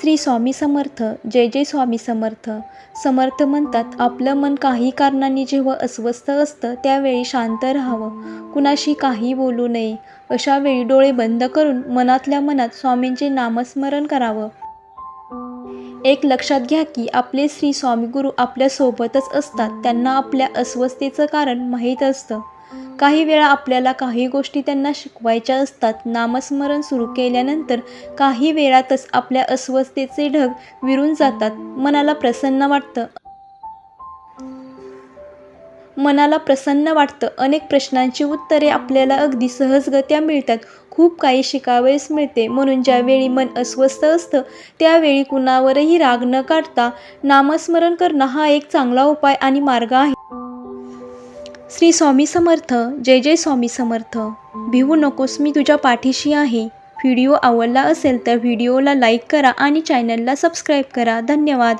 श्री स्वामी समर्थ जय जय स्वामी समर्थ. समर्थ म्हणतात आपलं मन काही कारणांनी जेव्हा अस्वस्थ असतं त्यावेळी शांत राहावं. कुणाशी काही बोलू नये. अशा वेळी डोळे बंद करून मनातल्या मनात स्वामींचे नामस्मरण करावं. एक लक्षात घ्या की आपले श्री स्वामी गुरु आपल्यासोबतच असतात. त्यांना आपल्या अस्वस्थतेचं कारण माहीत असतं. काही वेळा आपल्याला काही गोष्टी त्यांना शिकवायच्या असतात नामस्मरण सुरू केल्यानंतर काही वेळातच आपल्या अस्वस्थतेचे ढग विरून जातात. मनाला प्रसन्न वाटतं. मनाला प्रसन्न वाटतं. अनेक प्रश्नांची उत्तरे आपल्याला अगदी सहजगत्या मिळतात. खूप काही शिकावेस मिळते. म्हणून ज्यावेळी मन अस्वस्थ असतं त्यावेळी कुणावरही राग न काढता नामस्मरण करणं हा एक चांगला उपाय आणि मार्ग आहे. श्री स्वामी समर्थ जय जय स्वामी समर्थ. भिवू नकोस मी तुझ्या पाठीशी आहे. व्हिडिओ आवडला असेल तर व्हिडिओला लाईक करा आणि चॅनलला सबस्क्राईब करा. धन्यवाद.